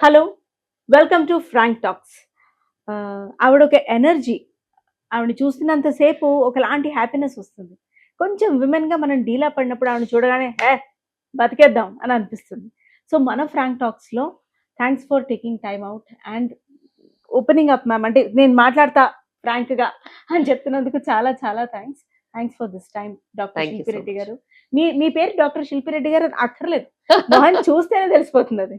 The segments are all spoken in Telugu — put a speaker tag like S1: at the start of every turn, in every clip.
S1: Hello welcome to Frank Talks ఆవిడ ఒక ఎనర్జీ ఆవిడ చూస్తున్నంతసేపు ఒకలాంటి హ్యాపీనెస్ వస్తుంది. కొంచెం విమెన్గా మనం డీలా పడినప్పుడు ఆవిడ చూడగానే హే బతికేద్దాం అని అనిపిస్తుంది. సో మన Frank టాక్స్లో thanks for taking time out and opening up ma'am అంటే నేను మాట్లాడతా ఫ్రాంక్గా అని చెప్తున్నందుకు చాలా చాలా thanks thanks for this time doctor
S2: much.
S1: గారు. మీ మీ పేరు డాక్టర్ శిల్పిరెడ్డి గారు అక్కర్లేదు. మొహన్ చూస్తేనే తెలిసిపోతుంది అది.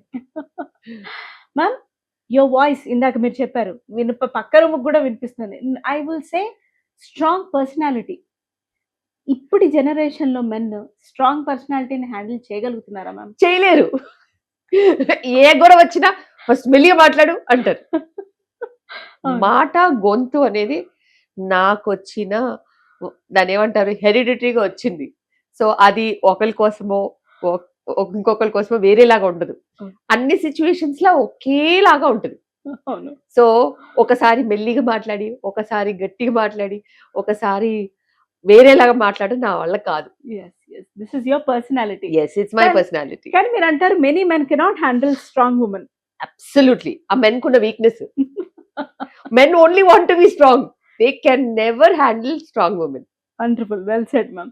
S1: మ్యామ్ యువర్ వాయిస్ ఇందాక మీరు చెప్పారు. వినప పక్క రూమ్కి కూడా వినిపిస్తుంది. I will say strong personality ఇప్పటి జనరేషన్లో మెన్ స్ట్రాంగ్ పర్సనాలిటీని హ్యాండిల్ చేయగలుగుతున్నారా మ్యామ్
S2: చేయలేరు. ఏ గొడవ వచ్చినా ఫస్ట్ మెల్లిగా మాట్లాడు అంటారు. మాట గొంతు అనేది నాకు వచ్చిన దాని ఏమంటారు హెరిడిటరీగా వచ్చింది. సో అది ఒకరి కోసమో ఇంకొకరి కోసమో వేరేలాగా ఉండదు. అన్ని సిచ్యువేషన్స్లో ఒకేలాగా ఉంటుంది. సో ఒకసారి మెల్లిగా మాట్లాడి ఒకసారి గట్టిగా మాట్లాడి ఒకసారి వేరేలాగా మాట్లాడడం నా వల్ల కాదు.
S1: This is your personality
S2: yes it's my personality
S1: కానీ మీరు అంటారు many men cannot handle strong women
S2: absolutely ఆ మెన్ కున్న weakness men only want to be strong they can never handle strong women
S1: wonderful well set ma'am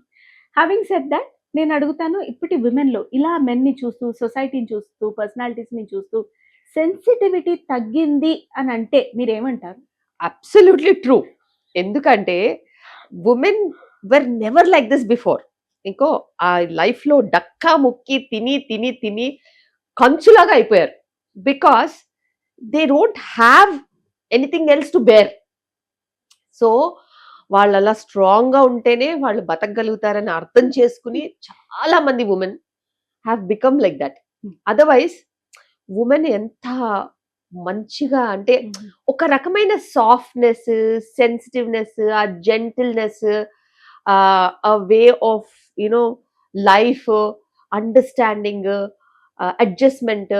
S1: having set that నేను అడుగుతాను ఇప్పటి విమెన్లో ఇలా మెన్ని చూస్తూ సొసైటీని చూస్తూ పర్సనాలిటీస్ని చూస్తూ సెన్సిటివిటీ తగ్గింది అని అంటే మీరేమంటారు?
S2: అబ్సల్యూట్లీ ట్రూ ఎందుకంటే women were never like this before ఇంకో ఆ లైఫ్లో డక్కా ముక్కి తిని తిని తిని కంచులాగా అయిపోయారు. Because they don't have anything else to bear so వాళ్ళు అలా స్ట్రాంగ్గా ఉంటేనే వాళ్ళు బతకగలుగుతారని అర్థం చేసుకుని చాలా మంది women have become like that otherwise women ఎంత మంచిగా అంటే ఒక రకమైన సాఫ్ట్నెస్ సెన్సిటివ్నెస్ ఆ జెంటిల్నెస్ ఆ way of you know life understanding adjustment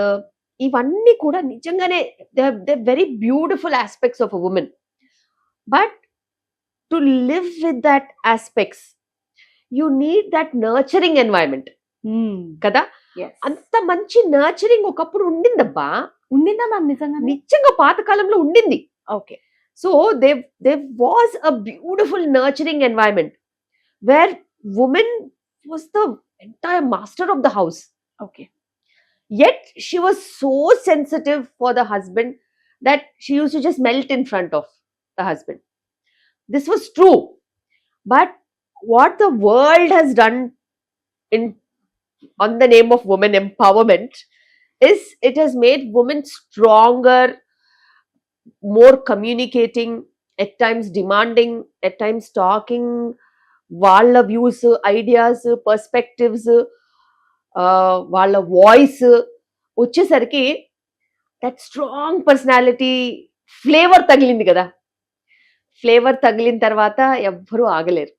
S2: ఇవన్నీ కూడా నిజంగానే they very beautiful aspects of women but to live with that aspects you need that nurturing environment కదా?
S1: Yes.
S2: అంత మంచి నర్చరింగ్ ఒకప్పుడు ఉండిందబ్బా.
S1: ఉండిందా మ్యామ్ నిజంగా
S2: నిజంగా పాతకాలంలో ఉండింది.
S1: Okay.
S2: So they they was a beautiful nurturing environment where women was the entire master of the house
S1: okay.
S2: Yet she was so sensitive for the husband that she used to just melt in front of the husband. This was true but what the world has done in on the name of women empowerment is it has made women stronger more communicating at times demanding at times talking వాళ్ళ వ్యూస్ ఐడియాస్ పర్స్పెక్టివ్స్ వాళ్ళ వాయిస్ వచ్చేసరికి దట్ స్ట్రాంగ్ పర్సనాలిటీ ఫ్లేవర్ తగిలింది కదా ఫ్లేవర్ తగిలిన తర్వాత ఎవ్వరూ ఆగలేరు.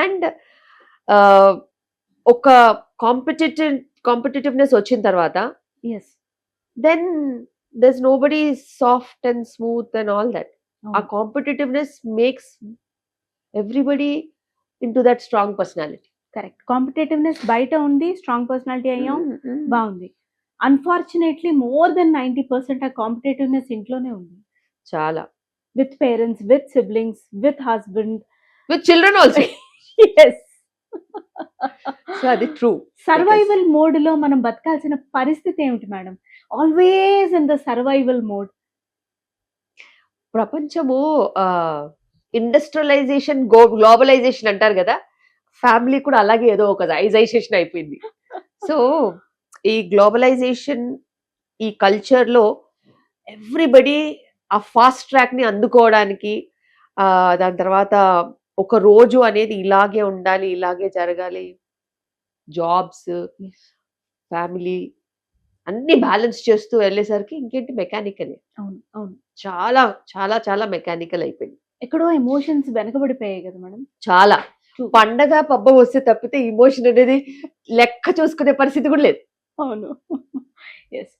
S2: అండ్ ఒక కాంపిటేటివ్ కాంపిటేటివ్నెస్ వచ్చిన తర్వాత
S1: yes
S2: then there's nobody soft and smooth and all that. ఆ competitiveness makes everybody into that strong personality.
S1: Correct. Competitiveness బయట ఉంది స్ట్రాంగ్ పర్సనాలిటీ అయ్యాం బాగుంది. Unfortunately more than ninety percent ఆ కాంపిటేటివ్నెస్ ఇంట్లోనే ఉంది.
S2: చాలా.
S1: With parents with siblings with husband
S2: with children also
S1: yes
S2: so అది ట్రూ
S1: సర్వైవల్ మోడ్లో మనం బతకాల్సిన పరిస్థితి ఏమిటి madam? Always in the survival mode
S2: ప్రపంచము ఇండస్ట్రియలైజేషన్ గో గ్లోబలైజేషన్ అంటారు కదా? ఫ్యామిలీ కూడా అలాగే ఏదో ఒక ఐజైజేషన్ అయిపోయింది. సో ఈ గ్లోబలైజేషన్ ఈ కల్చర్లో ఎవ్రీబడి ఆ ఫాస్ట్ ట్రాక్ని అందుకోవడానికి ఆ దాని తర్వాత ఒక రోజు అనేది ఇలాగే ఉండాలి ఇలాగే జరగాలి. జాబ్స్ ఫ్యామిలీ అన్ని బ్యాలెన్స్ చేస్తూ వెళ్ళేసరికి ఇంకేంటి మెకానికల్.
S1: అవును అవును.
S2: చాలా చాలా చాలా మెకానికల్ అయిపోయింది.
S1: ఎక్కడో ఎమోషన్స్ వెనకబడిపోయాయి కదా మేడం.
S2: చాలా. పండగ పబ్బ వస్తే తప్పితే ఇమోషన్ అనేది లెక్క చూసుకునే పరిస్థితి కూడా లేదు.
S1: అవును. ఎస్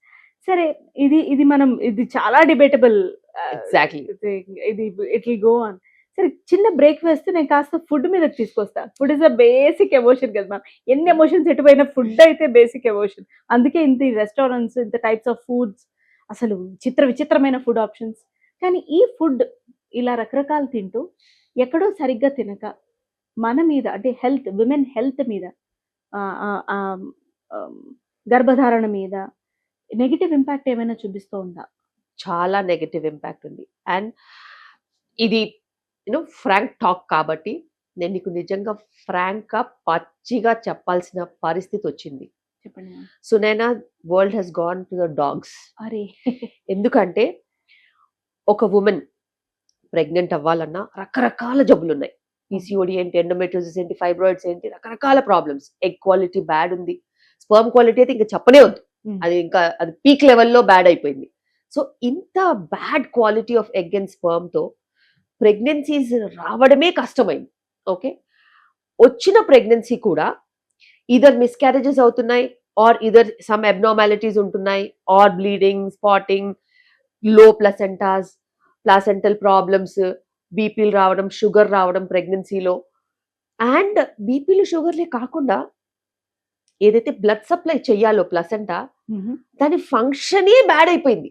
S1: సరే ఇది ఇది మనం ఇది చాలా డిబేటబుల్
S2: ఎగ్జాక్ట్లీ
S1: ఇది ఇట్ విల్ గో ఆన్ సరే చిన్న బ్రేక్ వేస్తే నేను కాస్త ఫుడ్ మీదకి తీసుకొస్తా. Food is a basic emotion కదా మ్యామ్ ఎన్ని ఎమోషన్స్ ఎటుపోయినా ఫుడ్ అయితే బేసిక్ ఎమోషన్ అందుకే ఇంత రెస్టారెంట్స్ ఇంత టైప్స్ ఆఫ్ ఫుడ్స్ అసలు చిత్ర విచిత్రమైన ఫుడ్ ఆప్షన్స్ కానీ ఈ ఫుడ్ ఇలా రకరకాలు తింటూ ఎక్కడో సరిగ్గా తినక మన మీద అంటే హెల్త్ విమెన్ హెల్త్ మీద ఆ, ఆ, ఆ, ఆ, గర్భధారణ మీద నెగిటివ్ ఇంపాక్ట్ ఏమైనా చూపిస్తూ ఉందా?
S2: చాలా నెగటివ్ ఇంపాక్ట్ ఉంది. అండ్ ఇది యూనో ఫ్రాంక్ టాక్ కాబట్టి నేను నీకు నిజంగా ఫ్రాంక్గా పచ్చిగా చెప్పాల్సిన పరిస్థితి వచ్చింది. Sunaina world has gone to the dogs.
S1: అరే.
S2: ఎందుకంటే ఒక ఉమెన్ ప్రెగ్నెంట్ అవ్వాలన్నా రకరకాల జబ్బులు ఉన్నాయి పీసీఓడి ఏంటి ఎండోమెట్రోసిస్ ఏంటి ఫైబ్రాయిడ్స్ ఏంటి రకరకాల ప్రాబ్లమ్స్. ఎగ్ క్వాలిటీ బ్యాడ్ ఉంది. స్పర్మ్ క్వాలిటీ అయితే ఇంకా చెప్పనే వద్దు.
S1: Hmm.
S2: అది ఇంకా అది పీక్ లెవెల్లో బ్యాడ్ అయిపోయింది. సో ఇంత bad quality of egg and స్పర్మ్తో pregnancies రావడమే కష్టమైంది. ఓకే వచ్చిన ప్రెగ్నెన్సీ కూడా ఇదర్ మిస్క్యారేజెస్ అవుతున్నాయి ఆర్ ఇదర్ సమ్ అబ్నార్మాలిటీస్ ఉంటున్నాయి. ఆర్ బ్లీడింగ్ స్పాటింగ్లో ప్లసెంటాస్ ప్లాసెంటల్ ప్రాబ్లమ్స్ బీపీలు రావడం షుగర్ రావడం ప్రెగ్నెన్సీలో అండ్ బీపీలు షుగర్లే కాకుండా ఏదైతే బ్లడ్ సప్లై చెయ్యాలో ప్లసెంటా దాని ఫంక్షనే బ్యాడ్ అయిపోయింది.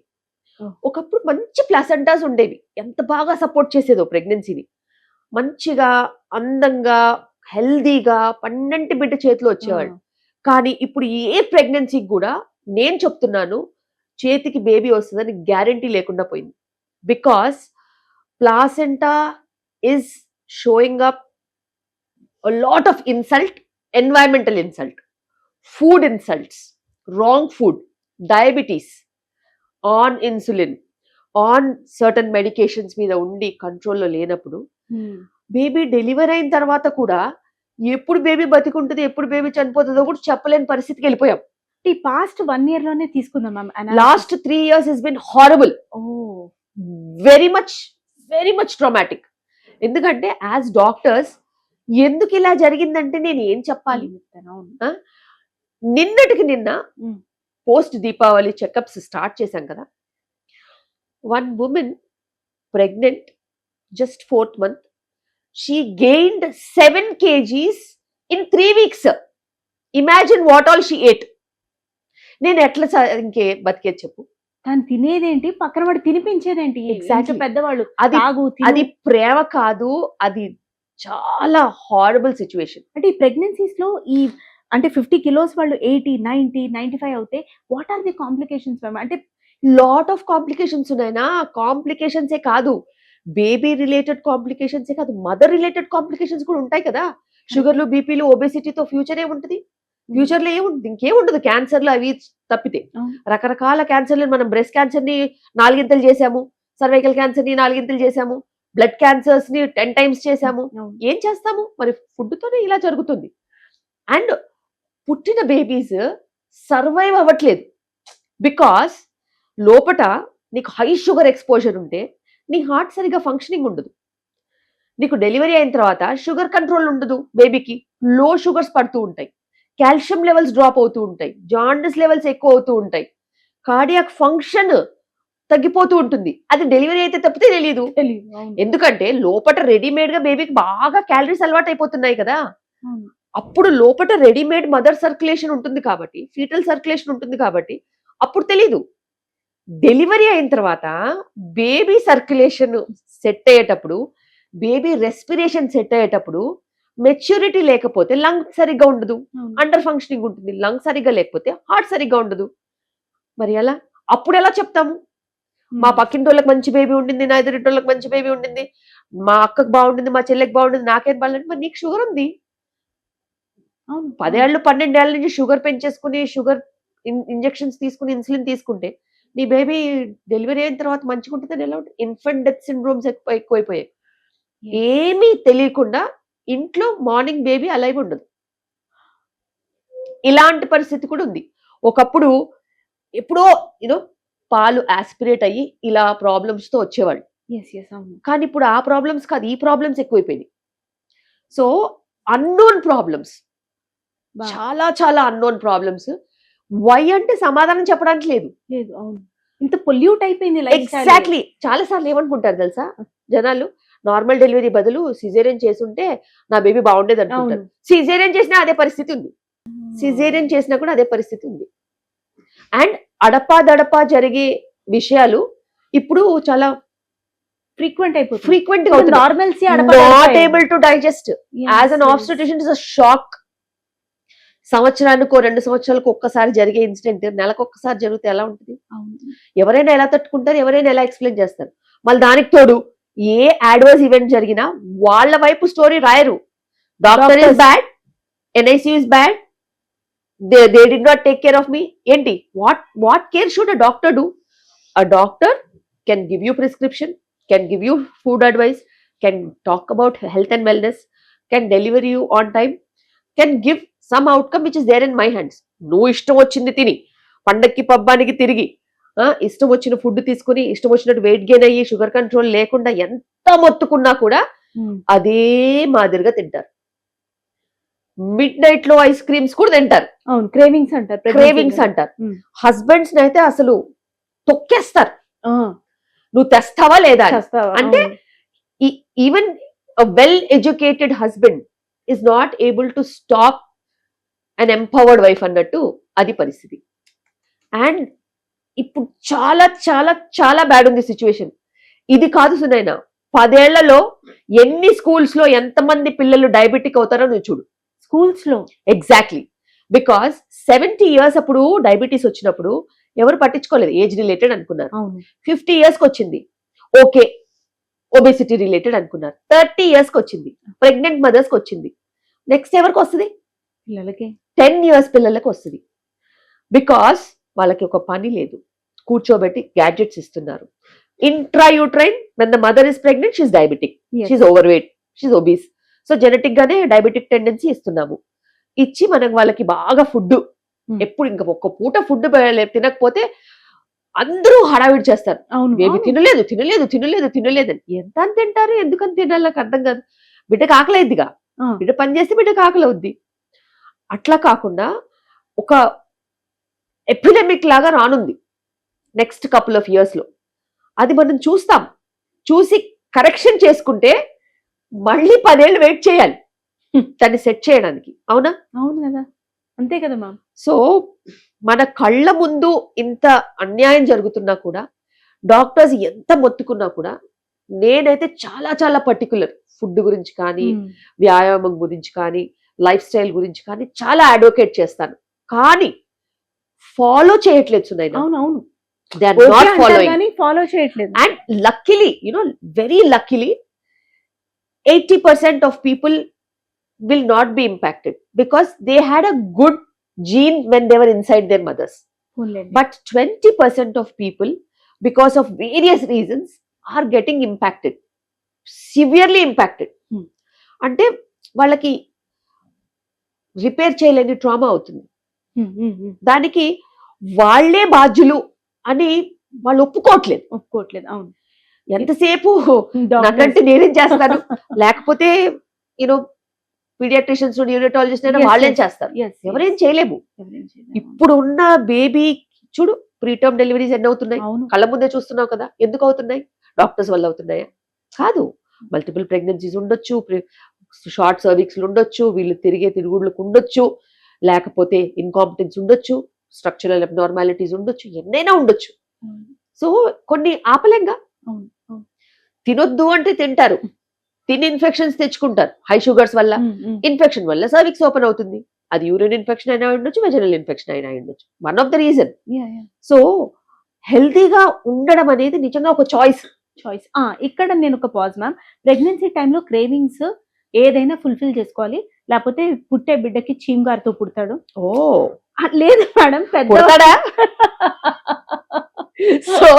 S2: ఒకప్పుడు మంచి ప్లసెంటాస్ ఉండేవి. ఎంత బాగా సపోర్ట్ చేసేదో ప్రెగ్నెన్సీని మంచిగా అందంగా హెల్దీగా పన్నెంటి బిడ్డ చేతిలో వచ్చేవాళ్ళు. కానీ ఇప్పుడు ఏ ప్రెగ్నెన్సీకి కూడా నేను చెప్తున్నాను చేతికి బేబీ వస్తుందని గ్యారంటీ లేకుండా పోయింది. Because placenta is showing up lot of insult environmental insult food insults wrong food diabetes on insulin on certain medications మీద ఉండి కంట్రోల్లో లేనప్పుడు బేబీ డెలివరీ అయిన తర్వాత కూడా ఎప్పుడు బేబీ బతికుంటుంది ఎప్పుడు బేబీ చనిపోతుందో కూడా చెప్పలేని పరిస్థితికి వెళ్ళిపోయాం.
S1: ఈ పాస్ట్ వన్ ఇయర్లోనే తీసుకుందాం ma'am
S2: last three years is been horrible
S1: oh
S2: very much very much traumatic ఎందుకంటే యాజ్ డాక్టర్స్ ఎందుకు ఇలా జరిగిందంటే నేను ఏం చెప్పాలి? నిన్నటికి నిన్న. పోస్ట్ దీపావళి చెకప్స్ స్టార్ట్ చేశాం కదా. One women pregnant just fourth month she gained seven KGs in three weeks imagine what all she ate నేను ఎట్లా ఇంకే బతికేది చెప్పు.
S1: తను తినేదేంటి? పక్కన వాడు తినిపించేదేంటి. ఇంత పెద్దవాళ్ళు?
S2: అది. అది ప్రేమ కాదు అది చాలా హారబుల్ సిచ్యువేషన్
S1: అంటే ఈ ప్రెగ్నెన్సీస్లో ఈ అంటే ఫిఫ్టీ కిలోస్ వాళ్ళు ఎయిటీ నైన్టీ నైన్టీ ఫైవ్ అవుతే what are the complications ma'am అంటే
S2: లాట్ ఆఫ్ కాంప్లికేషన్స్ ఉన్నాయినా కాంప్లికేషన్స్ ఏ కాదు. బేబీ రిలేటెడ్ కాంప్లికేషన్స్ కాదు. మదర్ రిలేటెడ్ కాంప్లికేషన్స్ కూడా ఉంటాయి కదా. షుగర్లు బీపీలు ఒబేసిటీతో ఫ్యూచర్ ఏముంటది? ఫ్యూచర్లో ఏముంటుంది ఇంకేముండదు క్యాన్సర్లు అవి తప్పితే. రకరకాల క్యాన్సర్లు మనం బ్రెస్ట్ క్యాన్సర్ని నాలుగింతలు చేసాము సర్వైకల్ క్యాన్సర్ని నాలుగింతలు చేసాము బ్లడ్ క్యాన్సర్స్ని టెన్ టైమ్స్ చేసాము ఏం చేస్తాము? మరి ఫుడ్ తోనే ఇలా జరుగుతుంది. అండ్ పుట్టిన బేబీస్ సర్వైవ్ అవ్వట్లేదు. బికాస్ లోపట నీకు హై షుగర్ ఎక్స్పోజర్ ఉంటే నీ హార్ట్ సరిగా ఫంక్షనింగ్ ఉండదు. నీకు డెలివరీ అయిన తర్వాత షుగర్ కంట్రోల్ ఉండదు బేబీకి లో షుగర్స్ పడుతూ ఉంటాయి. కాల్షియం లెవెల్స్ డ్రాప్ అవుతూ ఉంటాయి. జాండిస్ లెవెల్స్ ఎక్కువ అవుతూ ఉంటాయి. కార్డియాక్ ఫంక్షన్ తగ్గిపోతూ ఉంటుంది. అది డెలివరీ అయితే తప్పితే తెలియదు. ఎందుకంటే లోపట రెడీమేడ్గా బేబీకి బాగా క్యాలరీస్ అలవాటు అయిపోతున్నాయి కదా. అప్పుడు లోపట రెడీమేడ్ మదర్ సర్క్యులేషన్ ఉంటుంది కాబట్టి ఫీటల్ సర్క్యులేషన్ ఉంటుంది కాబట్టి అప్పుడు తెలీదు. డెలివరీ అయిన తర్వాత బేబీ సర్క్యులేషన్ సెట్ అయ్యేటప్పుడు బేబీ రెస్పిరేషన్ సెట్ అయ్యేటప్పుడు మెచ్యూరిటీ లేకపోతే లంగ్ సరిగ్గా ఉండదు. అండర్ ఫంక్షనింగ్ ఉంటుంది. లంగ్ సరిగ్గా లేకపోతే హార్ట్ సరిగ్గా ఉండదు. మరి ఎలా? అప్పుడు ఎలా చెప్తాము? మా పక్కింటి వాళ్ళకి మంచి బేబీ ఉండింది నా ఎదురింటి వాళ్ళకి మంచి బేబీ ఉండింది మా అక్కకు బాగుండింది మా చెల్లెకి బాగుండింది నాకేం బాగాలంటే మరి నీకు షుగర్ ఉంది.
S1: అవును.
S2: పదేళ్ళు పన్నెండేళ్ళ నుంచి షుగర్ పెంచేసుకుని షుగర్ ఇంజెక్షన్స్ తీసుకుని ఇన్సులిన్ తీసుకుంటే నీ బేబీ డెలివరీ అయిన తర్వాత మంచిగా ఉంటుందని ఎలా ఉంటుంది ఇన్ఫెంట్ డెత్ సిండ్రోమ్స్ ఎక్కువ ఎక్కువైపోయాయి. ఏమీ తెలియకుండా ఇంట్లో మార్నింగ్ బేబీ అలైవ్ ఉండదు. ఇలాంటి పరిస్థితి కూడా ఉంది. ఒకప్పుడు ఎప్పుడో యూనో పాలు ఆస్పిరేట్ అయ్యి ఇలా ప్రాబ్లమ్స్తో వచ్చేవాళ్ళు. కానీ ఇప్పుడు ఆ ప్రాబ్లమ్స్ కాదు ఈ ప్రాబ్లమ్స్ ఎక్కువైపోయినాయి. సో అన్నోన్ ప్రాబ్లమ్స్ చాలా చాలా అన్నోన్ ప్రాబ్లమ్స్ వై అంటే సమాధానం చెప్పడానికి లేదు.
S1: లేదు అవును. ఇంత పొల్యూట్ అయిపోయింది
S2: ఎగ్జాక్ట్లీ చాలా సార్లు ఏమనుకుంటారు తెలుసా? జనాలు నార్మల్ డెలివరీ బదులు సిజేరియన్ చేసుంటే నా బేబీ బాగుండేది అనుకుంటారు. సిజేరియన్ చేసినా అదే పరిస్థితి ఉంది. సిజేరియన్ చేసినా కూడా అదే పరిస్థితి ఉంది. అండ్ అడపా దడపా జరిగే విషయాలు ఇప్పుడు చాలా
S1: ఫ్రీక్వెంట్ అయిపోతుంది
S2: ఫ్రీక్వెంట్గా
S1: normalcy
S2: not able to digest as an obstetrician is a shock సంవత్సరానికి రెండు సంవత్సరాలకు ఒక్కసారి జరిగే ఇన్సిడెంట్ నెలకు ఒక్కసారి జరిగితే ఎలా ఉంటుంది? ఎవరైనా ఎలా తట్టుకుంటారు ఎవరైనా ఎలా ఎక్స్ప్లెయిన్ చేస్తారు? మళ్ళీ దానికి తోడు ఏ అడ్వర్స్ ఈవెంట్ జరిగినా వాళ్ళ వైపు స్టోరీ రాయరు. Doctor is. Bad NIC is bad they they did not take care of me. ఏంటి? What what care should a doctor do? A doctor can give you prescription can give you food advice can talk about health and wellness can deliver you on time can give some outcome which is there in my hands నువ్వు ఇష్టం వచ్చింది తిని పండక్కి పబ్బానికి తిరిగి ఇష్టం వచ్చిన ఫుడ్ తీసుకుని ఇష్టం వచ్చినట్టు వెయిట్ గెయిన్ అయ్యి షుగర్ కంట్రోల్ లేకుండా ఎంత మొత్తుకున్నా కూడా అదే మాదిరిగా తింటారు మిడ్ నైట్లో ఐస్ క్రీమ్స్ కూడా తింటారు
S1: అవును క్రేవింగ్స్ అంటారు
S2: క్రేవింగ్స్. అంటారు. హస్బెండ్స్ అయితే అసలు తొక్కేస్తారు నువ్వు తెస్తావా లేదా? అంటే. Even well educated husband is not able to stop an empowered wife అన్నట్టు అది పరిస్థితి. అండ్ ఇప్పుడు చాలా చాలా చాలా బ్యాడ్ ఉంది సిచ్యువేషన్ ఇది కాదు సునైనా పదేళ్ళలో ఎన్ని స్కూల్స్లో ఎంతమంది పిల్లలు డయాబెటిక్ అవుతారో నువ్వు చూడు.
S1: స్కూల్స్లో?
S2: ఎగ్జాక్ట్లీ బికాస్ సెవెంటీ ఇయర్స్ అప్పుడు డయాబెటీస్ వచ్చినప్పుడు ఎవరు పట్టించుకోలేదు ఏజ్ రిలేటెడ్ అనుకున్నారు. ఫిఫ్టీ ఇయర్స్కి వచ్చింది. ఓకే ఒబేసిటీ రిలేటెడ్ అనుకున్నారు. థర్టీ ఇయర్స్కి వచ్చింది. ప్రెగ్నెంట్ మదర్స్కి వచ్చింది. నెక్స్ట్ ఎవరికి వస్తుంది?
S1: పిల్లలకి.
S2: టెన్ ఇయర్స్ పిల్లలకి వస్తుంది. బికాస్ వాళ్ళకి ఒక పని లేదు. కూర్చోబెట్టి గ్యాడ్జెట్స్ ఇస్తున్నారు. Intra uterine when the mother is pregnant she's diabetic. She's overweight she's obese so genetic గానే డయాబెటిక్ టెండెన్సీ ఇస్తున్నాము. ఇచ్చి మనం వాళ్ళకి బాగా ఫుడ్
S1: Hmm.
S2: ఎప్పుడు ఇంకా ఒక్క పూట ఫుడ్ తినకపోతే అందరూ హడావిడి చేస్తారు.
S1: అవును
S2: బేబీ
S1: అవును.
S2: తినలేదు తినలేదు తినలేదు తినలేదు. అని ఎంత అని తింటారు? ఎందుకని తినాలి నాకు అర్థం కాదు. బిడ్డకు ఆకలిద్దిగా.
S1: ఆ,
S2: బిడ్డ పని చేస్తే బిడ్డకు ఆకలి అవుద్ది అట్లా కాకుండా ఒక ఎపిడమిక్ లాగా రానుంది. నెక్స్ట్ కపుల్ ఆఫ్ ఇయర్స్లో. అది మనం చూస్తాం. చూసి కరెక్షన్ చేసుకుంటే మళ్ళీ పదేళ్ళు వెయిట్ చేయాలి. దాన్ని సెట్ చేయడానికి. అవునా?
S1: అవును కదా. అంతే కదా మ్యామ్
S2: సో మన కళ్ళ ముందు ఇంత అన్యాయం జరుగుతున్నా కూడా డాక్టర్స్ ఎంత మొత్తుకున్నా కూడా నేనైతే చాలా చాలా పర్టికులర్ ఫుడ్ గురించి కానీ వ్యాయామం గురించి కానీ లైఫ్ స్టైల్ గురించి కానీ చాలా అడ్వకేట్ చేస్తాను. కానీ ఫాలో చేయట్లేదు సునైనా.
S1: అవును అవును
S2: దే ఆర్ నాట్ ఫాలోయింగ్
S1: కానీ ఫాలో చేయట్లేదు.
S2: And luckily you know very luckily eighty percent of people will not be impacted because they had a good gene when they were inside their mother's but 20% of people because of various reasons are getting impacted. Severely impacted.
S1: Hmm.
S2: అంటే వాళ్ళకి రిపేర్ చేయలేని ట్రామా అవుతుంది. దానికి వాళ్ళే బాధ్యులు అని వాళ్ళు ఒప్పుకోవట్లేదు.
S1: ఒప్పుకోవట్లేదు అవును.
S2: ఎంతసేపు నన్నంటే నేనేం చేస్తాను? లేకపోతే యూనో పీడియాట్రిషియన్స్ న్యూరోటాలజిస్ట్ అయినా వాళ్ళేం. చేస్తారు. ఎవరేం చేయలేము. ఇప్పుడు ఉన్న బేబీ చూడు ప్రీటర్మ్ డెలివరీస్ ఎన్ని అవుతున్నాయి? కళ్ళ ముందే చూస్తున్నావు కదా ఎందుకు అవుతున్నాయి? డాక్టర్స్ వల్ల అవుతున్నాయా? కాదు. మల్టిపుల్ ప్రెగ్నెన్సీస్ ఉండొచ్చు షార్ట్ సర్వీక్స్ ఉండొచ్చు వీళ్ళు తిరిగే తిరుగుళ్ళకు ఉండొచ్చు లేకపోతే ఇన్కాంపిటెన్స్ ఉండొచ్చు స్ట్రక్చరల్ అబ్నార్మాలిటీస్ ఉండొచ్చు ఎన్నైనా ఉండొచ్చు. సో కొన్ని ఆపలేంగా. తినొద్దు అంటే తింటారు. తిని ఇన్ఫెక్షన్స్ తెచ్చుకుంటారు. హై షుగర్స్ వల్ల. ఇన్ఫెక్షన్ వల్ల సర్వీక్స్ ఓపెన్ అవుతుంది. అది యూరిన్ ఇన్ఫెక్షన్ అయినా ఉండొచ్చు వెజనల్ ఇన్ఫెక్షన్ అయినా ఉండొచ్చు. One of the reason. So హెల్తీగా ఉండడం అనేది నిజంగా ఒక చాయిస్
S1: చాయిస్ ఆ ఇక్కడ నేను ఒక పాజ్ మ్యామ్ ప్రెగ్నెన్సీ టైంలో క్రేవింగ్స్ ఏదైనా ఫుల్ఫిల్ చేసుకోవాలి. లేకపోతే పుట్టే బిడ్డకి చీమ్ గారితో పుడతాడు.
S2: ఓ.
S1: లేదు మేడం పెద్ద
S2: పుడతాడా? సో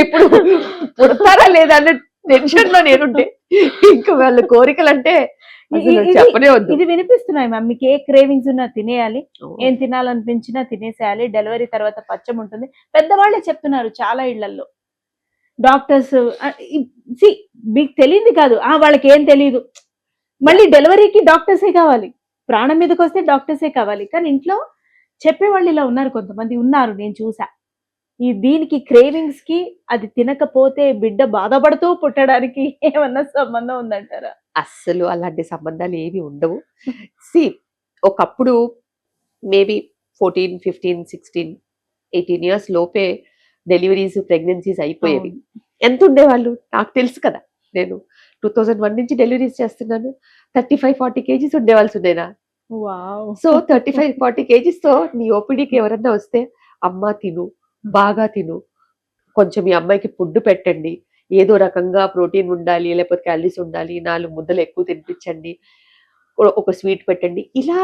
S2: ఇప్పుడు పుడతారా లేదా అన్న టెన్షన్లో నేనుంటే ఇంకా వాళ్ళ కోరికలు అంటే
S1: ఇది-
S2: చెప్పనే వద్దు
S1: ఇది వినిపిస్తున్నాయి మ్యామ్. మీకు ఏ క్రేవింగ్స్ ఉన్నా తినేయాలి. ఏం తినాలనిపించినా తినేసేయాలి. డెలివరీ తర్వాత పచ్చం ఉంటుంది. పెద్దవాళ్ళే చెప్తున్నారు చాలా ఇళ్ళలో డాక్టర్స్ సి మీకు తెలియదు కాదు. ఆ వాళ్ళకి ఏం తెలియదు మళ్ళీ డెలివరీకి డాక్టర్సే కావాలి. ప్రాణం మీదకి వస్తే డాక్టర్సే కావాలి. కానీ ఇంట్లో చెప్పేవాళ్ళు ఇలా ఉన్నారు కొంతమంది. ఉన్నారు నేను చూసా. ఈ దీనికి క్రేవింగ్స్కి అది తినకపోతే బిడ్డ బాధపడుతూ పుట్టడానికి ఏమన్నా సంబంధం ఉందంటారా?
S2: అస్సలు అలాంటి సంబంధాలు ఏవి ఉండవు. సి ఒకప్పుడు maybe fourteen fifteen sixteen eighteen years లోపే డెలివరీస్ ప్రెగ్నెన్సీస్ అయిపోయేవి. ఎంత ఉండేవాళ్ళు? నాకు తెలుసు కదా. నేను టూ థౌజండ్ వన్ నుంచి డెలివరీస్ చేస్తున్నాను. థర్టీ ఫైవ్ ఫార్టీ కేజీస్ ఉండేవాల్సి ఉండేనా సో థర్టీ ఫైవ్ ఫార్టీ కేజీస్తో నీ ఓపీడీకి ఎవరన్నా వస్తే అమ్మ తిను బాగా తిను. కొంచెం మీ అమ్మాయికి ఫుడ్ పెట్టండి. ఏదో రకంగా ప్రోటీన్ ఉండాలి లేకపోతే క్యాలరీస్ ఉండాలి నాలుగు ముద్దలు ఎక్కువ తినిపించండి ఒక స్వీట్ పెట్టండి. ఇలా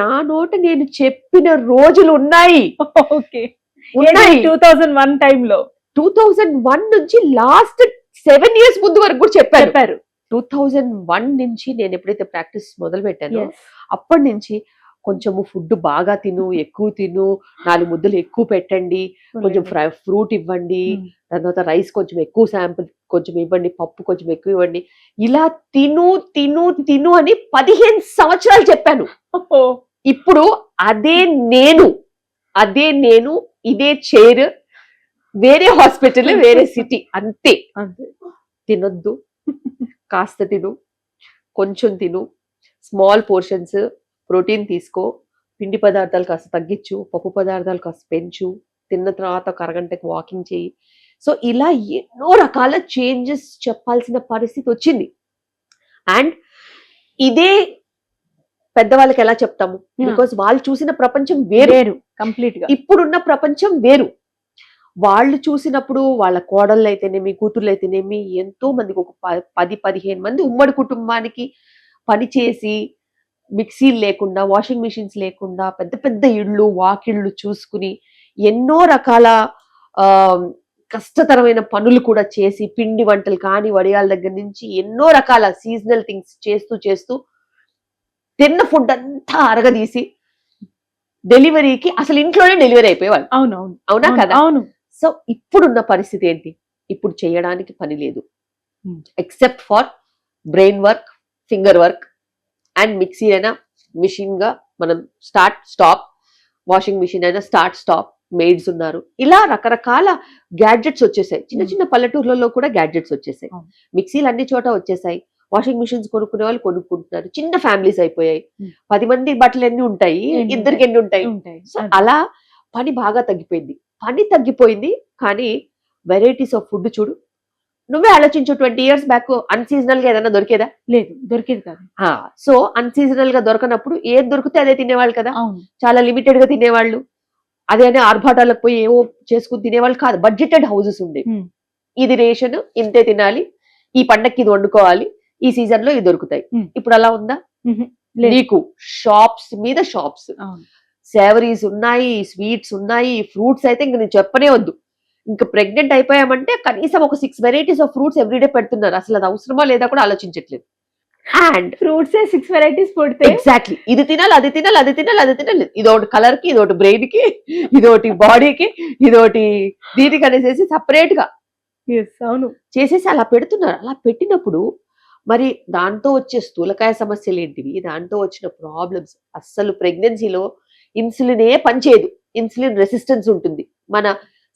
S2: నా నోట నేను చెప్పిన రోజులు ఉన్నాయి.
S1: టూ థౌజండ్ వన్లో
S2: టూ థౌజండ్ వన్ నుంచి లాస్ట్ సెవెన్ ఇయర్స్ ముందు వరకు కూడా చెప్పారు.
S1: చెప్పారు.
S2: టూ థౌజండ్ వన్ నుంచి నేను ఎప్పుడైతే ప్రాక్టీస్ మొదలు పెట్టానో. అప్పటి నుంచి కొంచెము ఫుడ్ బాగా తిను ఎక్కువ తిను నాలుగు ముద్దలు ఎక్కువ పెట్టండి కొంచెం ఫ్రై ఫ్రూట్ ఇవ్వండి
S1: Hmm.
S2: తర్వాత రైస్ కొంచెం ఎక్కువ శాంపుల్ కొంచెం ఇవ్వండి పప్పు కొంచెం ఎక్కువ ఇవ్వండి. ఇలా తిను తిను తిను అని పదిహేను సంవత్సరాలు చెప్పాను. ఇప్పుడు అదే నేను అదే నేను ఇదే చైర్ వేరే హాస్పిటల్ వేరే సిటీ అంతే. తినొద్దు. కాస్త తిను. కొంచెం తిను. స్మాల్ పోర్షన్స్ ప్రోటీన్ తీసుకో. పిండి పదార్థాలు కాస్త తగ్గించు. పప్పు పదార్థాలు కాస్త పెంచు. తిన్న తర్వాత ఒక అరగంటకి వాకింగ్ చేయి. సో ఇలా ఎన్నో రకాల చేంజెస్ చెప్పాల్సిన పరిస్థితి వచ్చింది. అండ్ ఇదే పెద్దవాళ్ళకి ఎలా చెప్తాము. బికాస్ వాళ్ళు చూసిన ప్రపంచం వేరు.
S1: వేరు. కంప్లీట్గా.
S2: ఇప్పుడున్న ప్రపంచం వేరు. వాళ్ళు చూసినప్పుడు వాళ్ళ కోడళ్ళు అయితేనేమి కూతుర్లు అయితేనేమి ఎంతో మందికి ఒక పది పదిహేను మంది ఉమ్మడి కుటుంబానికి పని చేసి మిక్సీలు లేకుండా వాషింగ్ మిషన్స్ లేకుండా పెద్ద పెద్ద ఇళ్ళు వాకిళ్ళు చూసుకుని ఎన్నో రకాల కష్టతరమైన పనులు కూడా చేసి పిండి వంటలు కాని వడియాల దగ్గర నుంచి ఎన్నో రకాల సీజనల్ థింగ్స్ చేస్తూ చేస్తూ తిన్న ఫుడ్ అంతా అరగదీసి డెలివరీకి అసలు ఇంట్లోనే డెలివరీ అయిపోయేవాళ్ళు.
S1: అవును అవును
S2: అవునా
S1: అవును,
S2: కదా?
S1: అవును.
S2: సో ఇప్పుడున్న పరిస్థితి ఏంటి? ఇప్పుడు చేయడానికి పని లేదు.
S1: Hmm.
S2: Except for brain work finger work and mixie అయినా మిషన్గా మనం స్టార్ట్ స్టాప్ వాషింగ్ మిషన్ అయినా స్టార్ట్ స్టాప్ మెయిడ్స్ ఉన్నారు. ఇలా రకరకాల గ్యాడ్జెట్స్ వచ్చేసాయి. చిన్న
S1: Hmm.
S2: చిన్న పల్లెటూర్లలో కూడా గ్యాడ్జెట్స్ వచ్చేసాయి. మిక్సీలు అన్ని చోట వచ్చేసాయి. వాషింగ్ మిషన్స్ కొనుక్కునే వాళ్ళు కొనుక్కుంటున్నారు. చిన్న ఫ్యామిలీస్ అయిపోయాయి.
S1: Hmm.
S2: పది మంది బట్టలు ఎన్ని ఉంటాయి? ఇద్దరికి ఎన్ని ఉంటాయి? సో. అలా పని బాగా తగ్గిపోయింది. పని తగ్గిపోయింది కానీ వెరైటీస్ ఆఫ్ ఫుడ్ చూడు. నువ్వే ఆలోచించు ట్వంటీ ఇయర్స్ బ్యాక్ అన్సీజనల్గా ఏదైనా దొరికేదా?
S1: లేదు దొరికేది కాదు.
S2: సో అన్సీజనల్గా దొరకనప్పుడు ఏది దొరికితే అదే తినేవాళ్ళు కదా? చాలా లిమిటెడ్గా తినేవాళ్ళు. అదే అనే ఆర్భాటాలకు పోయి ఏవో చేసుకుని తినేవాళ్ళు కాదు బడ్జెటెడ్ హౌసెస్
S1: Hmm.
S2: ఇది రేషన్ ఇంతే తినాలి. ఈ పండక్కి ఇది వండుకోవాలి. ఈ సీజన్లో ఇది దొరుకుతాయి. ఇప్పుడు అలా ఉందా? నీకు షాప్స్ మీద షాప్స్ సేవరీస్ ఉన్నాయి స్వీట్స్ ఉన్నాయి ఫ్రూట్స్ అయితే ఇంక నేను చెప్పనే వద్దు. ఇంకా ప్రెగ్నెంట్ అయిపోయామంటే కనీసం ఒక six varieties of fruits everyday పెడుతున్నారు. అసలు అది అవసరమా లేదా కూడా ఆలోచించట్లేదు. అండ్
S1: ఫ్రూట్స్ సిక్స్ వెరైటీస్ పుడితే?
S2: ఎగ్జాక్ట్లీ ఇది తినాలి అది తినాలి అది తినాలి అది తినాలి. ఇదొకటి కలర్కి ఇదొకటి బ్రెయిన్కి ఇదొకటి బాడీకి ఇదొకటి దీనికి అనేసి
S1: సపరేట్గా. అవును.
S2: చేసేసి అలా పెడుతున్నారు. అలా పెట్టినప్పుడు మరి దాంతో వచ్చే స్థూలకాయ సమస్యలు ఏంటివి? దాంతో వచ్చిన ప్రాబ్లమ్స్ అస్సలు ప్రెగ్నెన్సీలో ఇన్సులినే పనిచేయదు ఇన్సులిన్ రెసిస్టెన్స్ ఉంటుంది. మన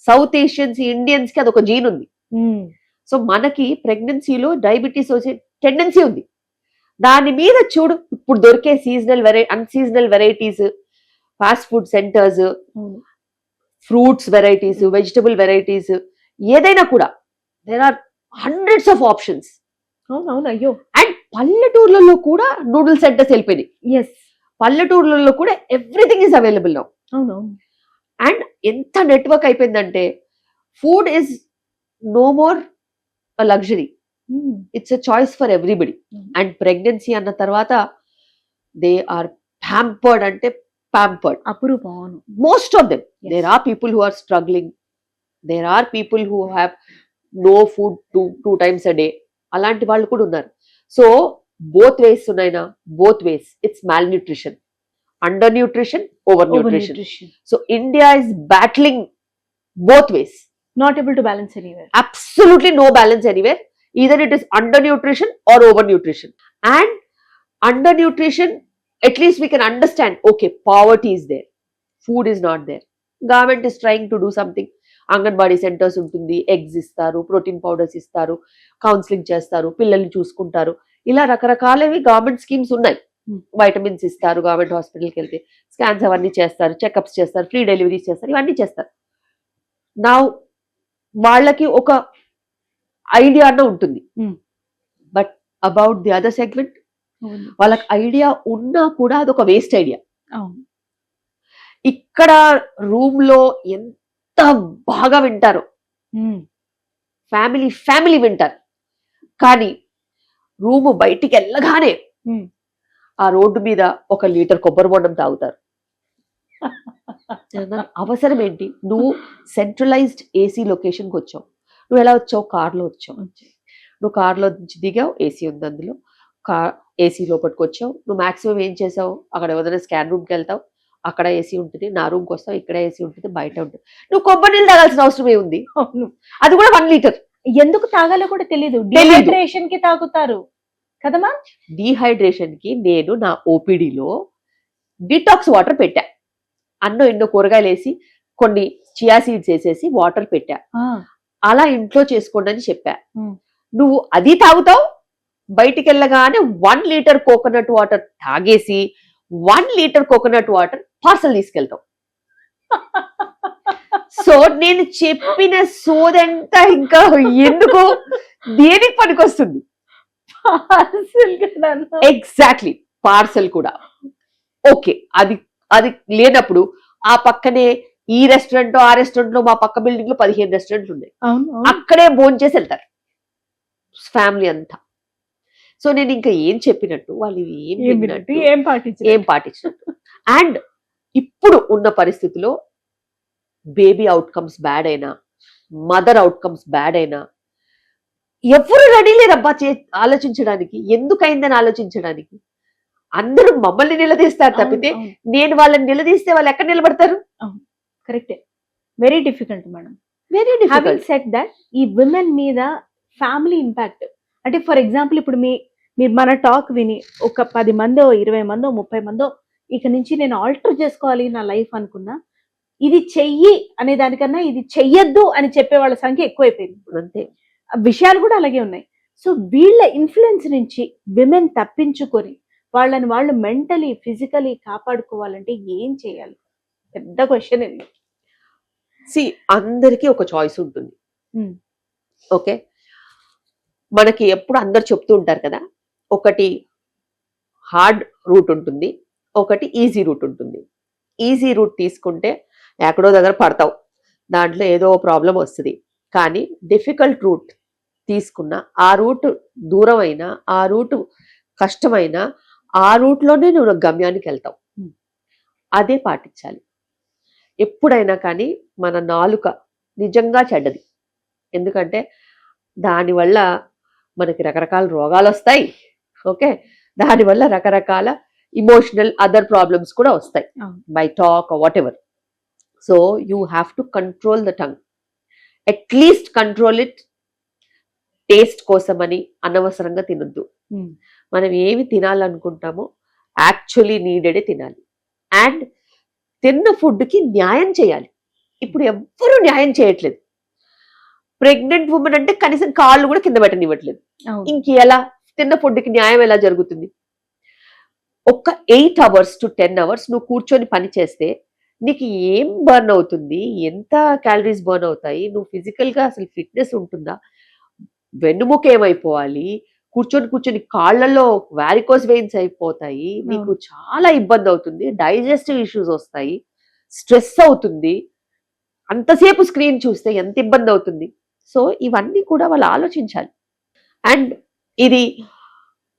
S2: సౌత్ ఏషియన్స్ ఇండియన్స్కి అదొక జీన్ ఉంది. సో మనకి ప్రెగ్నెన్సీలో డయాబెటీస్ వచ్చే టెండెన్సీ ఉంది. దాని మీద చూడు ఇప్పుడు దొరికే seasonal వెరై unseasonal varieties fast food centres fruits varieties vegetable varieties ఏదైనా కూడా there are hundreds of options
S1: అవును అవును అయ్యో.
S2: అండ్ పల్లెటూర్లలో కూడా నూడిల్ సెంటర్స్ వెళ్ళిపోయినాయి
S1: ఎస్
S2: పల్లెటూర్లలో కూడా ఎవ్రీథింగ్ ఈస్ అవైలబుల్ నౌ
S1: అవును.
S2: అండ్ ఎంత నెట్వర్క్ అయిపోయిందంటే food is no more luxury. It's a choice for everybody. And pregnancy అన్న తర్వాత దే ఆర్ ప్యాంపర్డ్ అంటే pampered
S1: అపురూపం
S2: most of them. There are people who are struggling there are people who have no food two two times a day అలాంటి వాళ్ళు కూడా ఉన్నారు. So both ways ఉన్నాయినా both ways it's malnutrition under nutrition over nutrition so India is battling both ways
S1: not able to balance anywhere
S2: absolutely no balance anywhere either it is under nutrition or over nutrition and under nutrition at least we can understand okay poverty is there food is not there government is trying to do something anganwadi centres ఉంటుంది ఎగ్స్ ఇస్తారు ప్రోటీన్ పౌడర్స్ ఇస్తారు కౌన్సిలింగ్ చేస్తారు పిల్లల్ని చూసుకుంటారు. ఇలా రకరకాలవి గవర్నమెంట్ స్కీమ్స్ ఉన్నాయి.
S1: Hmm.
S2: వైటమిన్స్ ఇస్తారు గవర్నమెంట్ హాస్పిటల్కి వెళ్తే. స్కాన్స్ అవన్నీ చేస్తారు చెకప్స్ చేస్తారు ఫ్రీ డెలివరీస్ చేస్తారు ఇవన్నీ చేస్తారు. నా వాళ్ళకి ఒక ఐడియా అన్న ఉంటుంది.
S1: Hmm.
S2: But about the other segment వాళ్ళకి ఐడియా ఉన్నా కూడా అదొక వేస్ట్ ఐడియా ఇక్కడ రూమ్లో ఎంత బాగా వింటారు. ఫ్యామిలీ ఫ్యామిలీ వింటారు. కానీ రూము బయటికి వెళ్ళగానే. ఆ రోడ్డు మీద ఒక లీటర్ కొబ్బరి బొండం తాగుతారు. అవసరం ఏంటి? నువ్వు సెంట్రలైజ్డ్ ఏసీ లొకేషన్కి వచ్చావు. నువ్వు ఎలా వచ్చావు? కార్లో వచ్చావు. నువ్వు కార్లో నుంచి దిగావు ఏసీ ఉంది అందులో. కార్ ఏసీ లోపలికి వచ్చావు. నువ్వు మాక్సిమం ఏం చేసావు? అక్కడ ఏదైనా స్కాన్ రూమ్కి వెళ్తావు. అక్కడ ఏసీ ఉంటుంది నా రూమ్కి వస్తావు ఇక్కడ ఏసీ ఉంటుంది బయట ఉంటుంది. నువ్వు కొబ్బరి నీళ్ళు తాగాల్సిన అవసరం ఏముంది? అది కూడా వన్ లీటర్
S1: ఎందుకు తాగాలో కూడా తెలియదు. డిహైడ్రేషన్కి తాగుతారు. కదమ్మా
S2: డీహైడ్రేషన్కి నేను నా ఓపీడీలో డిటాక్స్ వాటర్ పెట్టా. అన్నో ఎన్నో కూరగాయలు వేసి కొన్ని చియా సీడ్స్ వేసేసి వాటర్ పెట్టా. అలా ఇంట్లో చేసుకోండి అని చెప్పా. నువ్వు అది తాగుతావు బయటికి వెళ్ళగానే వన్ లీటర్ కోకోనట్ వాటర్ తాగేసి one litre coconut water parcel తీసుకెళ్తావు. So నేను చెప్పిన సోదంతా ఇంకా ఎందుకు దేనికి పనికొస్తుంది. ఎగ్జాక్ట్లీ పార్సల్ కూడా. ఓకే అది అది లేనప్పుడు ఆ పక్కనే ఈ రెస్టారెంట్ ఆ రెస్టారెంట్లో మా పక్క బిల్డింగ్లో పదిహేను రెస్టారెంట్లు ఉన్నాయి. అక్కడే భోజనం చేసి వెళ్తారు. ఫ్యామిలీ అంతా. సో నేను ఇంకా ఏం చెప్పినట్టు వాళ్ళు ఏం
S1: ఏం
S2: పాటించినట్టు అండ్ ఇప్పుడు ఉన్న పరిస్థితిలో బేబీ అవుట్కమ్స్ బ్యాడ్ అయినా మదర్ అవుట్కమ్స్ బ్యాడ్ అయినా ఎవరు రెడీ లేరబ్బా చే ఆలోచించడానికి? ఎందుకైందని ఆలోచించడానికి? అందరూ మమ్మల్ని నిలదీస్తారు తప్పితే నేను వాళ్ళని నిలదీస్తే వాళ్ళు ఎక్కడ నిలబడతారు?
S1: కరెక్టే very difficult madam
S2: very difficult
S1: set that ఈ విమెన్ మీద ఫ్యామిలీ ఇంపాక్ట్ అంటే ఫర్ ఎగ్జాంపుల్ ఇప్పుడు మీ మీరు మన టాక్ విని ఒక పది మందో ఇరవై మందో ముప్పై మందో ఇక నుంచి నేను ఆల్టర్ చేసుకోవాలి నా లైఫ్ అనుకున్నా ఇది చెయ్యి అనే దానికన్నా ఇది చెయ్యొద్దు అని చెప్పే వాళ్ళ సంఖ్య ఎక్కువైపోయింది.
S2: అంతే.
S1: విషయాలు కూడా అలాగే ఉన్నాయి. సో వీళ్ళ ఇన్ఫ్లుయెన్స్ నుంచి విమెన్ తప్పించుకొని వాళ్ళని వాళ్ళు మెంటలీ ఫిజికలీ కాపాడుకోవాలంటే ఏం చేయాలి? పెద్ద క్వశ్చన్ ఇది.
S2: సి అందరికీ ఒక చాయిస్ ఉంటుంది. ఓకే? మనకి ఎప్పుడు అందరు చెప్తూ ఉంటారు కదా ఒకటి హార్డ్ రూట్ ఉంటుంది ఒకటి ఈజీ రూట్ ఉంటుంది. ఈజీ రూట్ తీసుకుంటే ఎక్కడో దగ్గర పడతావు. దాంట్లో ఏదో ప్రాబ్లం వస్తుంది. కానీ డిఫికల్ట్ రూట్ తీసుకున్న ఆ రూట్ దూరం అయినా ఆ రూట్ కష్టమైనా ఆ రూట్లోనే నువ్వు గమ్యానికి వెళ్తావు. అదే పాటించాలి. ఎప్పుడైనా కానీ మన నాలుక నిజంగా చెడ్డది. ఎందుకంటే దానివల్ల మనకి రకరకాల రోగాలు వస్తాయి. ఓకే? దానివల్ల రకరకాల ఇమోషనల్ అదర్ ప్రాబ్లమ్స్ కూడా వస్తాయి. By talk whatever so you have to control the tongue at least control it taste కోసమని అనవసరంగా తినొద్దు.
S1: Hmm.
S2: మనం ఏమి తినాలనుకుంటామో యాక్చువల్లీ నీడెడే తినాలి. అండ్ తిన్న ఫుడ్కి న్యాయం చేయాలి. ఇప్పుడు ఎవ్వరూ న్యాయం చేయట్లేదు. ప్రెగ్నెంట్ ఉమెన్ అంటే కనీసం కాళ్ళు కూడా కింద పెట్టనివ్వట్లేదు.
S1: అవును.
S2: ఇంక ఎలా? తిన్న ఫుడ్కి న్యాయం ఎలా జరుగుతుంది? ఒక్క eight hours to ten hours నువ్వు కూర్చొని పని చేస్తే నీకు ఏం బర్న్ అవుతుంది? ఎంత క్యాలరీస్ బర్న్ అవుతాయి? నువ్వు physical గా అసలు ఫిట్నెస్ ఉంటుందా? వెన్నుముక ఏమైపోవాలి? కూర్చొని కూర్చొని కాళ్ళల్లో వ్యారికోస్ వెయిన్స్ అయిపోతాయి. నీకు చాలా ఇబ్బంది అవుతుంది. డైజెస్టివ్ ఇష్యూస్ వస్తాయి. స్ట్రెస్ అవుతుంది. అంతసేపు స్క్రీన్ చూస్తే ఎంత ఇబ్బంది అవుతుంది? సో ఇవన్నీ కూడా వాళ్ళు ఆలోచించాలి. అండ్ ఇది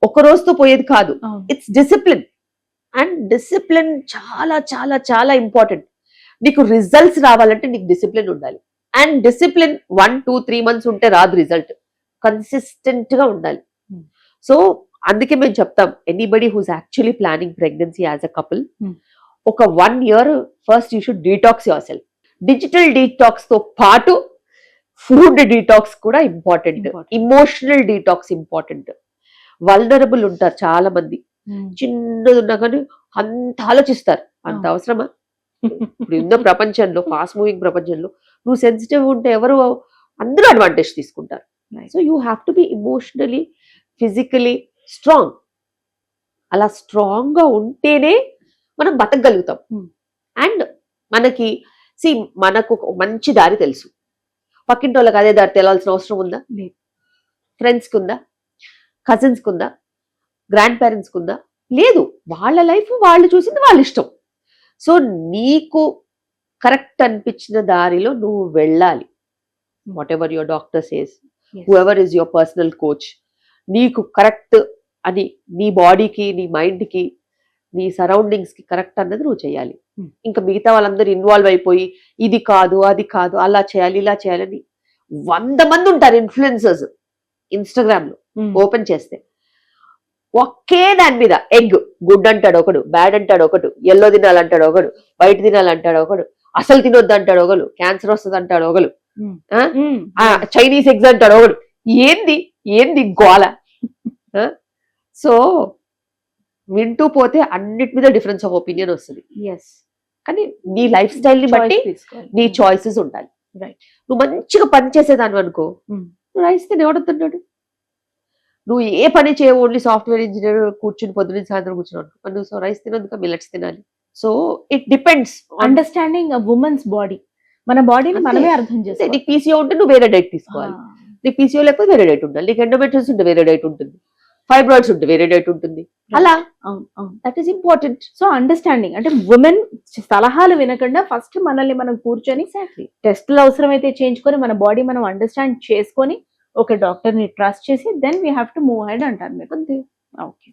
S2: ఒక రోజుతో పోయేది కాదు. ఇట్స్ డిసిప్లిన్ అండ్ డిసిప్లిన్ చాలా చాలా చాలా ఇంపార్టెంట్ నీకు రిజల్ట్స్ రావాలంటే నీకు డిసిప్లిన్ ఉండాలి and discipline one two three months ఉంటే రాదు రిజల్ట్ కన్సిస్టెంట్గా ఉండాలి
S1: Hmm.
S2: సో అందుకే మేము చెప్తాం anybody who's actually planning pregnancy as a couple. ఒక one year first you should detox yourself digital డీటాక్స్తో పాటు ఫుడ్ డీటాక్స్ కూడా important. Emotional detox important vulnerable ఉంటారు చాలా మంది. చిన్నది ఉన్నా కానీ అంత ఆలోచిస్తారు. అంత. అవసరమా? ఇప్పుడు ఉన్న ప్రపంచంలో ఫాస్ట్ మూవింగ్ ప్రపంచంలో నువ్వు సెన్సిటివ్ ఉంటే ఎవరు అందరూ అడ్వాంటేజ్ తీసుకుంటారు. So you have to be emotionally physically strong అలా స్ట్రాంగ్గా ఉంటేనే మనం బతకగలుగుతాం. అండ్ మనకి సి మనకు మంచి దారి తెలుసు. పక్కింటి వాళ్ళకి అదే దారి తెలాల్సిన అవసరం ఉందా. ఫ్రెండ్స్కి ఉందా? కజిన్స్కి ఉందా? గ్రాండ్ పేరెంట్స్కి ఉందా లేదు వాళ్ళ లైఫ్ వాళ్ళు చూసింది వాళ్ళ ఇష్టం సో నీకు కరెక్ట్ అనిపించిన దారిలో నువ్వు వెళ్ళాలి whatever your doctor says
S1: Yes.
S2: Ever is your personal coach నీకు కరెక్ట్ అని నీ బాడీకి నీ మైండ్కి నీ సరౌండింగ్స్కి కరెక్ట్ అన్నది నువ్వు చేయాలి
S1: Hmm.
S2: ఇంకా మిగతా వాళ్ళందరూ ఇన్వాల్వ్ అయిపోయి ఇది కాదు అది కాదు అలా చేయాలి ఇలా చేయాలని వంద మంది ఉంటారు ఇన్ఫ్లుయెన్సర్స్ ఇన్స్టాగ్రామ్లో
S1: Mm.
S2: ఓపెన్ చేస్తే ఒకే దాని మీద. ఎగ్ గుడ్ అంటాడు ఒకడు బ్యాడ్ అంటాడు ఒకడు ఎల్లో తినాలంటాడు ఒకడు వైట్ తినాలంటాడు ఒకడు అసలు తినొద్దు అంటాడు ఒకడు క్యాన్సర్ వస్తుంది అంటాడు ఒకడు చైనీస్ ఎగ్స్ అంటాడు ఒకడు. ఏంది? ఏంది గోల? సో వింటూ పోతే అన్నిటి మీద డిఫరెన్స్ ఆఫ్ ఒపీనియన్ వస్తుంది. కానీ నీ లైఫ్ స్టైల్ని బట్టి. నీ చాయిసెస్ ఉండాలి. నువ్వు మంచిగా పని చేసేదాన్ని అనుకో
S1: Mm.
S2: నువ్వు రైస్ తిని ఎవడొద్దున్నాడు నువ్వు ఏ పని చేయవు ఓన్లీ సాఫ్ట్వేర్ ఇంజనీర్ కూర్చుని పొద్దున్న సాయంత్రం కూర్చుని అనుకో మరి నువ్వు రైస్ తినందుకు మిల్లెట్స్ తినాలి. So it depends
S1: understanding women's body మన బాడీని. మనమే అర్థం చేసుకోవాలి.
S2: నీకు పీసీఓ ఉంటే నువ్వు వేరే డైట్ తీసుకోవాలి. నీకు పీసీఓ లేకపోతే వేరే డైట్ ఉండాలి. నీకు ఎండోమెట్రిస్ ఉంటే వేరే డైట్ ఉంటుంది. ఫైబ్రాయిడ్స్ ఉంటే వేరే డైట్ ఉంటుంది. అలా. That is important
S1: so understanding అంటే ఉమెన్ సలహాలు వినకుండా ఫస్ట్ మనల్ని మనం కూర్చొని టెస్ట్లు అవసరమైతే చేయించుకొని మన బాడీ మనం అండర్స్టాండ్ చేసుకొని ఒక డాక్టర్ని ట్రస్ట్ చేసి then we have to move ahead అంటారు మీరు. ఓకే.